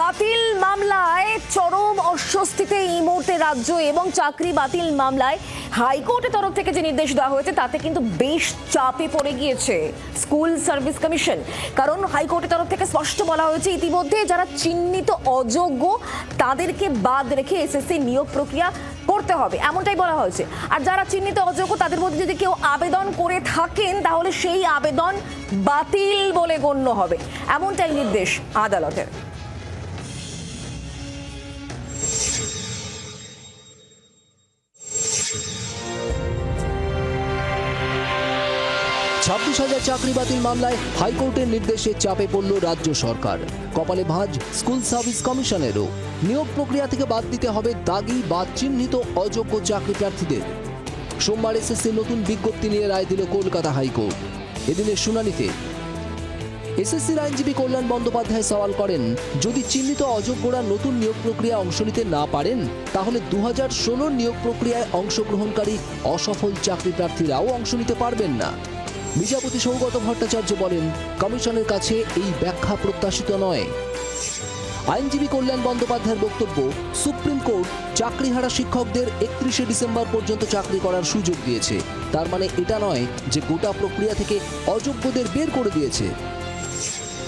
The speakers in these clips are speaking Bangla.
বাতিল মামলায় চরম অস্বস্তিতে এই মুহূর্তে রাজ্য এবং চাকরি বাতিল মামলায় হাইকোর্টের তরফ থেকে যে নির্দেশ দেওয়া হয়েছে, তাতে কিন্তু বেশ চাপে পড়ে গিয়েছে স্কুল সার্ভিস কমিশন। কারণ হাইকোর্টের তরফ থেকে স্পষ্ট বলা হয়েছে, ইতিমধ্যে যারা চিহ্নিত অযোগ্য, তাদেরকে বাদ রেখে এসএসসি নিয়োগ প্রক্রিয়া করতে হবে, এমনটাই বলা হয়েছে। আর যারা চিহ্নিত অযোগ্য, তাদের মধ্যে যদি কেউ আবেদন করে থাকেন, তাহলে সেই আবেদন বাতিল বলে গণ্য হবে, এমনটাই নির্দেশ আদালতের। ছাব্বিশ হাজার চাকরি বাতিল মামলায় হাইকোর্টের নির্দেশে চাপে পড়ল রাজ্য সরকার। কপালে ভাঁজ স্কুল সার্ভিস কমিশনেরও। নিয়োগ প্রক্রিয়া থেকে বাদ দিতে হবে দাগি বা চিহ্নিত অযোগ্য চাকরি প্রার্থীদের। সোমবার এসএসসি নতুন বিজ্ঞপ্তি নিয়ে রায় দিল কলকাতা হাইকোর্ট। এদিনের শুনানিতে এসএসসির আইনজীবী কল্যাণ বন্দ্যোপাধ্যায় সওয়াল করেন, যদি চিহ্নিত অযোগ্যরা নতুন নিয়োগ প্রক্রিয়ায় অংশ নিতে না পারেন, তাহলে দু হাজার ষোলোর নিয়োগ প্রক্রিয়ায় অংশগ্রহণকারী অসফল চাকরি প্রার্থীরাও অংশ নিতে পারবেন না। বিচারপতি সৌগত ভট্টাচার্য বলেন, কমিশনের কাছে এই ব্যাখ্যা প্রত্যাশিত নয়। আইনজীবী কল্যাণ বন্দ্যোপাধ্যায়ের বক্তব্য, সুপ্রিম কোর্ট চাকরিহারা শিক্ষকদের একত্রিশে ডিসেম্বর পর্যন্ত চাকরি করার সুযোগ দিয়েছে। তার মানে এটা নয় যে গোটা প্রক্রিয়া থেকে অযোগ্যদের বের করে দিয়েছে।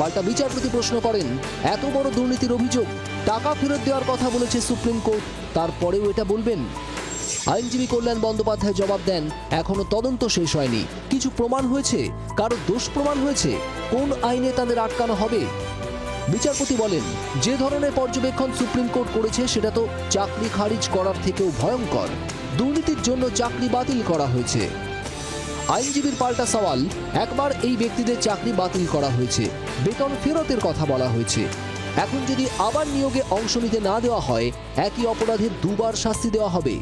পাল্টা বিচারপতি প্রশ্ন করেন, এত বড় দুর্নীতির অভিযোগ, টাকা ফেরত দেওয়ার কথা বলেছে সুপ্রিম কোর্ট, তারপরেও এটা বলবেন? আইনজীবী কল্যাণ বন্দ্যোপাধ্যায় জবাব দেন, এখনও তদন্ত শেষ হয়নি। কিছু প্রমাণ হয়েছে? কারও দোষ প্রমাণ হয়েছে? কোন আইনে তাদের আটকানো হবে? বিচারপতি বলেন, যে ধরনের পর্যবেক্ষণ সুপ্রিম কোর্ট করেছে, সেটা তো চাকরি খারিজ করার থেকেও ভয়ঙ্কর। দুর্নীতির জন্য চাকরি বাতিল করা হয়েছে। আইনজীবীর পাল্টা সওয়াল, একবার এই ব্যক্তিদের চাকরি বাতিল করা হয়েছে। বেতন ফেরতের কথা বলা হয়েছে। এখন যদি আবার নিয়োগে অংশ নিতে না দেওয়া হয়, একই অপরাধে দুবার শাস্তি দেওয়া হবে।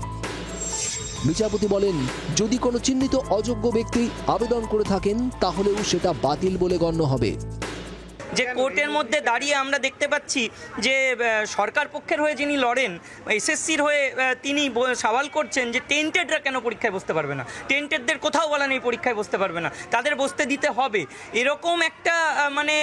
বিচারপতি বলেন, যদি কোনো চিহ্নিত অযোগ্য ব্যক্তি আবেদন করে থাকেন, তাহলেও সেটা বাতিল বলে গণ্য হবে। যে কোর্টের মধ্যে দাঁড়িয়ে আমরা দেখতে পাচ্ছি যে সরকার পক্ষের হয়ে যিনি লড়েন, এসএসসির হয়ে তিনি সওয়াল করছেন যে টেন্টেডরা কেন পরীক্ষায় বসতে পারবে না? টেন্টেডদের কোথাও বলা নেই পরীক্ষায় বসতে পারবে না। তাদের বসতে দিতে হবে। এরকম একটা মানে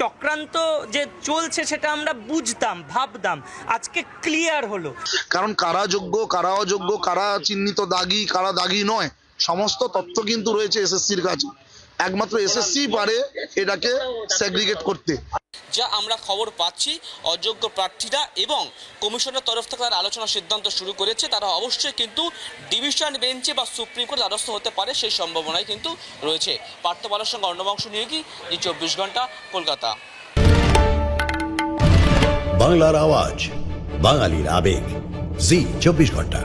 চক্রান্ত যে চলছে সেটা আমরা বুঝতাম, ভাবতাম। আজকে ক্লিয়ার হলো। কারণ কারা যোগ্য, কারা অযোগ্য, কারা চিহ্নিত দাগি, কারা দাগি নয়, সমস্ত তথ্য কিন্তু রয়েছে এসএসসির কাছে। একমাত্র এসএসসি পারে এটাকে সেগ্রিগেট করতে যা আমরা খবর পাচ্ছি অযোগ্য প্রার্থীরা এবং কমিশনের তরফ থেকে তারা আলোচনা সিদ্ধান্ত শুরু করেছে তারা অবশ্যই কিন্তু ডিভিশন বেঞ্চে বা সুপ্রিম কোর্ট দ্বারস্থ হতে পারে সেই সম্ভাবনাই কিন্তু রয়েছে। পার্থ বালার সঙ্গে অর্ণবাংশ নিয়ে কি এই চব্বিশ ঘণ্টা কলকাতা। বাংলার আওয়াজ বাঙালির আবেগ জি চব্বিশ ঘণ্টা।